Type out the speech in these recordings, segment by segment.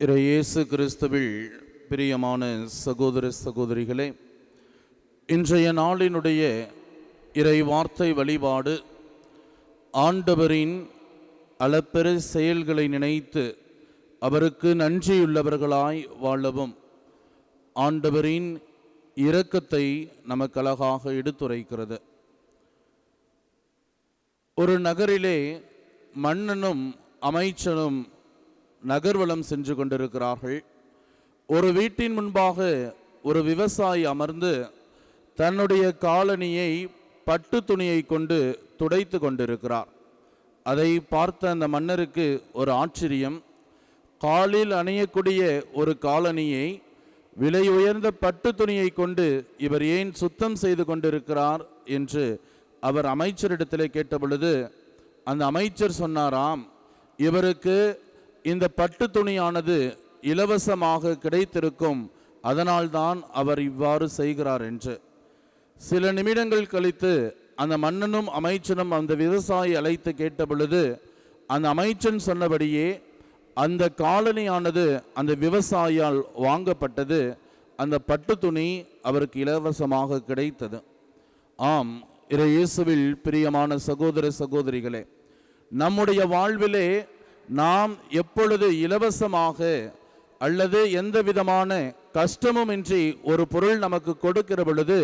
இறையேசு கிறிஸ்துவில் பிரியமான சகோதர சகோதரிகளே இன்றைய நாளினுடைய இறை வார்த்தை வழிபாடு ஆண்டவரின் அளப்பெரு செயல்களை நினைத்து அவருக்கு நன்றியுள்ளவர்களாய் வாழவும் ஆண்டவரின் இரக்கத்தை நமக்கு அழகாக எடுத்துரைக்கிறது. ஒரு நகரிலே மன்னனும் அமைச்சனும் நகர்வலம் சென்று கொண்டிருக்கிறார்கள். ஒரு வீட்டின் முன்பாக ஒரு விவசாயி அமர்ந்து தன்னுடைய காலணியை பட்டு துணியை கொண்டு துடைத்து கொண்டிருக்கிறார். அதை பார்த்த அந்த மன்னருக்கு ஒரு ஆச்சரியம். காலில் அணியக்கூடிய ஒரு காலணியை விலை உயர்ந்த பட்டு துணியை கொண்டு இவர் ஏன் சுத்தம் செய்து கொண்டிருக்கிறார் என்று அவர் அமைச்சரிடத்திலே கேட்டபொழுது அந்த அமைச்சர் சொன்னாராம் இவருக்கு இந்த பட்டு துணியானது இலவசமாக கிடைத்திருக்கும் அதனால்தான் அவர் இவ்வாறு செய்கிறார் என்று. சில நிமிடங்கள் கழித்து அந்த மன்னனும் அமைச்சனும் அந்த விவசாயி அழைத்து கேட்ட பொழுது அந்த அமைச்சன் சொன்னபடியே அந்த காலனியானது அந்த விவசாயியால் வாங்கப்பட்டது அந்த பட்டு துணி அவருக்கு இலவசமாக கிடைத்தது. ஆம் இறை இயேசுவில் பிரியமான சகோதர சகோதரிகளே நம்முடைய வாழ்விலே நாம் எப்பொழுது இலவசமாக அல்லது எந்த விதமான கஷ்டமுமின்றி ஒரு பொருள் நமக்கு கொடுக்கிற பொழுது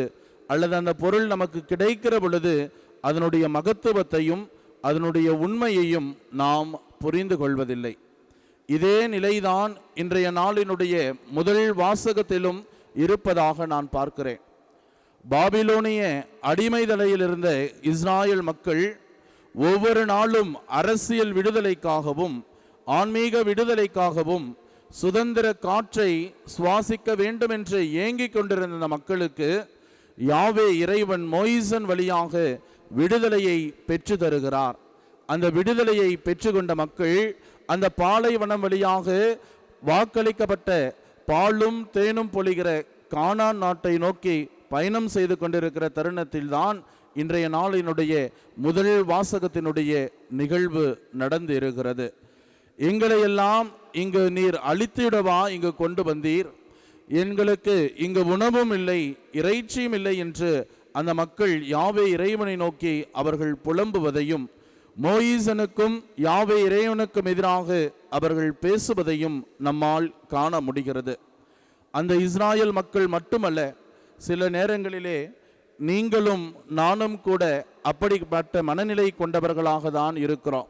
அல்லது அந்த பொருள் நமக்கு கிடைக்கிற பொழுது அதனுடைய மகத்துவத்தையும் அதனுடைய உண்மையையும் நாம் புரிந்து கொள்வதில்லை. இதே நிலைதான் இன்றைய நாளினுடைய முதல் வாசகத்திலும் இருப்பதாக நான் பார்க்கிறேன். பாபிலோனிய அடிமை தலையில் இஸ்ராயல் மக்கள் ஒவ்வொரு நாளும் அரசியல் விடுதலைக்காகவும் ஆன்மீக விடுதலைக்காகவும் சுதந்திர காற்றை சுவாசிக்க வேண்டும் என்று ஏங்கிக் கொண்டிருந்த மக்களுக்கு யாவே இறைவன் மொய்சன் வழியாக விடுதலையை பெற்று தருகிறார். அந்த விடுதலையை பெற்றுக்கொண்ட மக்கள் அந்த பாலைவனம் வழியாக வாக்களிக்கப்பட்ட பாலும் தேனும் பொழிகிற கானான் நாட்டை நோக்கி பயணம் செய்து கொண்டிருக்கிற தருணத்தில்தான் இன்றைய நாளினுடைய முதல் வாசகத்தினுடைய நிகழ்வு நடந்து இருக்கிறது. எங்களை எல்லாம் இங்கு நீர் அழித்திடவா இங்கு கொண்டு வந்தீர்? எங்களுக்கு இங்கு உணவும் இல்லை இறைச்சியும் இல்லை என்று அந்த மக்கள் யாவே இறைவனை நோக்கி அவர்கள் புலம்புவதையும் மோயிசனுக்கும் யாவே இறைவனுக்கும் எதிராக அவர்கள் பேசுவதையும் நம்மால் காண முடிகிறது. அந்த இஸ்ராயல் மக்கள் மட்டுமல்ல சில நேரங்களிலே நீங்களும் நானும் கூட அப்படிப்பட்ட மனநிலை கொண்டவர்களாக தான் இருக்கிறோம்.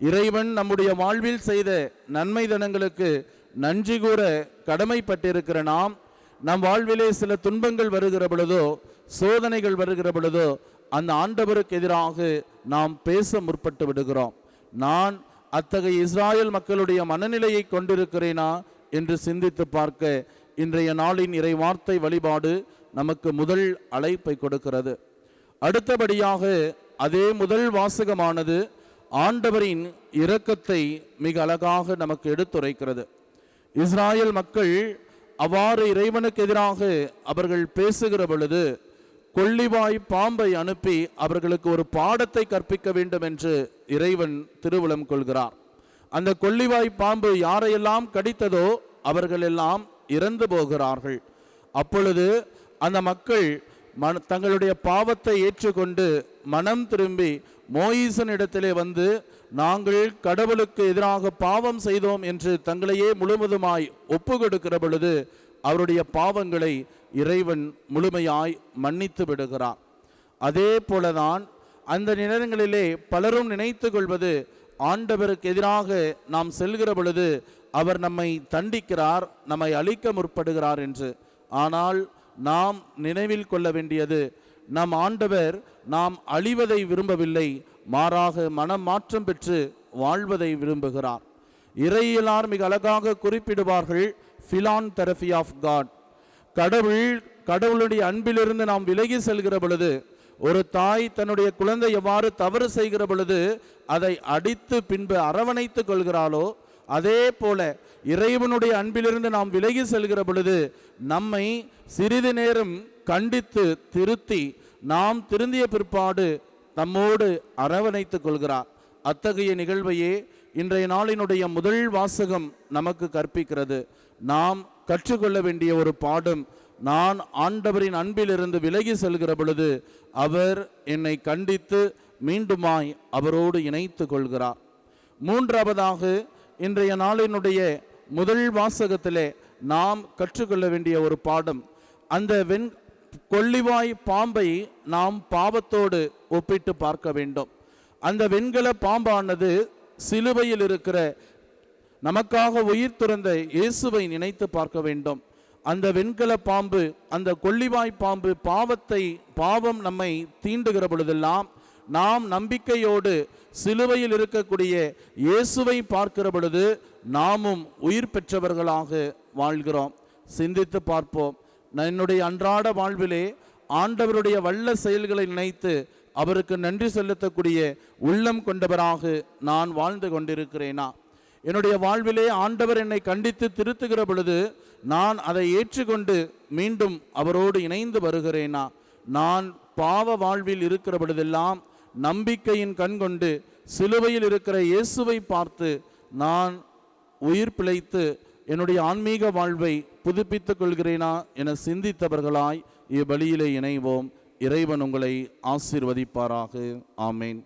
இறைவன் நம்முடைய வாழ்வில் செய்த நன்மை தனங்களுக்கு நன்றி கூற கடமைப்பட்டிருக்கிற நாம் நம் வாழ்விலே சில துன்பங்கள் வருகிற பொழுதோ சோதனைகள் வருகிற பொழுதோ அந்த ஆண்டவருக்கு எதிராக நாம் பேச முற்பட்டு விடுகிறோம். நான் அத்தகைய இஸ்ராயல் மக்களுடைய மனநிலையை கொண்டிருக்கிறேனா என்று சிந்தித்து பார்க்க இன்றைய நாளின் இறை வார்த்தை வழிபாடு நமக்கு முதல் அழைப்பை கொடுக்கிறது. அடுத்தபடியாக அதே முதல் வாசகமானது ஆண்டவரின் இரக்கத்தை மிக அழகாக நமக்கு எடுத்துரைக்கிறது. இஸ்ராயல் மக்கள் அவ்வாறு இறைவனுக்கு எதிராக அவர்கள் பேசுகிற பொழுது கொள்ளிவாய் பாம்பை அனுப்பி அவர்களுக்கு ஒரு பாடத்தை கற்பிக்க வேண்டும் என்று இறைவன் திருவுளம் கொள்கிறார். அந்த கொள்ளிவாய் பாம்பு யாரையெல்லாம் கடித்ததோ அவர்கள் எல்லாம் இறந்து போகிறார்கள். அப்பொழுது அந்த மக்கள் மன தங்களுடைய பாவத்தை ஏற்றுக்கொண்டு மனம் திரும்பி மோயிசனிடத்திலே வந்து நாங்கள் கடவுளுக்கு எதிராக பாவம் செய்தோம் என்று தங்களையே முழுவதுமாய் ஒப்பு கொடுக்கிற பொழுது அவருடைய பாவங்களை இறைவன் முழுமையாய் மன்னித்து விடுகிறார். அதே போலதான் அந்த நேரங்களிலே பலரும் நினைத்து கொள்வது ஆண்டவருக்கு எதிராக நாம் செல்கிற பொழுது அவர் நம்மை தண்டிக்கிறார் நம்மை அழிக்க முற்படுகிறார் என்று. ஆனால் நாம் நினைவில் கொள்ள வேண்டியது நம் ஆண்டவர் நாம் அழிவதை விரும்பவில்லை மாறாக மனம் மாற்றம் பெற்று வாழ்வதை விரும்புகிறார். இறையிலார் மிக அழகாக குறிப்பிடுவார்கள் ஃபிலான் தெரபி ஆஃப் காட் கடவுள் கடவுளுடைய அன்பிலிருந்து நாம் விலகி செல்கிற பொழுது ஒரு தாய் தன்னுடைய குழந்தை எவ்வாறு தவறு செய்கிற பொழுது அதை அடித்து பின்பு அரவணைத்துக் கொள்கிறாளோ அதே போல இறைவனுடைய அன்பிலிருந்து நாம் விலகி செல்கிற பொழுது நம்மை சிறிது நேரம் கண்டித்து திருத்தி நாம் திருந்திய பிற்பாடு நம்மோடு அரவணைத்துக் கொள்கிறார். அத்தகைய நிகழ்வையே இன்றைய நாளினுடைய முதல் வாசகம் நமக்கு கற்பிக்கிறது. நாம் கற்றுக்கொள்ள வேண்டிய ஒரு பாடம் நான் ஆண்டவரின் அன்பிலிருந்து விலகி செல்கிற பொழுது அவர் என்னை கண்டித்து மீண்டுமாய் அவரோடு இணைத்து கொள்கிறார். மூன்றாவதாக இன்றைய நாளினுடைய முதல் வாசகத்திலே நாம் கற்றுக்கொள்ள வேண்டிய ஒரு பாடம். அந்த வெண் கொள்ளிவாய் பாம்பை நாம் பாவத்தோடு ஒப்பிட்டு பார்க்க வேண்டும். அந்த வெண்கல பாம்பானது சிலுவையில் இருக்கிற நமக்காக உயிர் துறந்த இயேசுவை நினைத்து பார்க்க வேண்டும். அந்த வெண்கல பாம்பு அந்த கொள்ளிவாய் பாம்பு பாவத்தை பாவம் நம்மை தீண்டுகிற பொழுதெல்லாம் நாம் நம்பிக்கையோடு சிலுவையில் இருக்கக்கூடிய இயேசுவை பார்க்கிற பொழுது நாமும் உயிர் பெற்றவர்களாக வாழ்கிறோம். சிந்தித்து பார்ப்போம். நான் என்னுடைய அன்றாட வாழ்விலே ஆண்டவருடைய வல்ல செயல்களை நினைத்து அவருக்கு நன்றி செலுத்தக்கூடிய உள்ளம் கொண்டவராக நான் வாழ்ந்து கொண்டிருக்கிறேனா? என்னுடைய வாழ்விலே ஆண்டவர் என்னை கண்டித்து திருத்துகிற பொழுது நான் அதை ஏற்றுக்கொண்டு மீண்டும் அவரோடு இணைந்து வருகிறேனா? நான் பாவ வாழ்வில் இருக்கிற பொழுதெல்லாம் நம்பிக்கையின் கண் கொண்டு சிலுவையில் இருக்கிற இயேசுவை பார்த்து நான் உயிர் பிழைத்து என்னுடைய ஆன்மீக வாழ்வை புதுப்பித்துக் கொள்கிறேனா என சிந்தித்தவர்களாய் இவ்வழியிலே இணைவோம். இறைவன் உங்களை ஆசிர்வதிப்பாராக. ஆமேன்.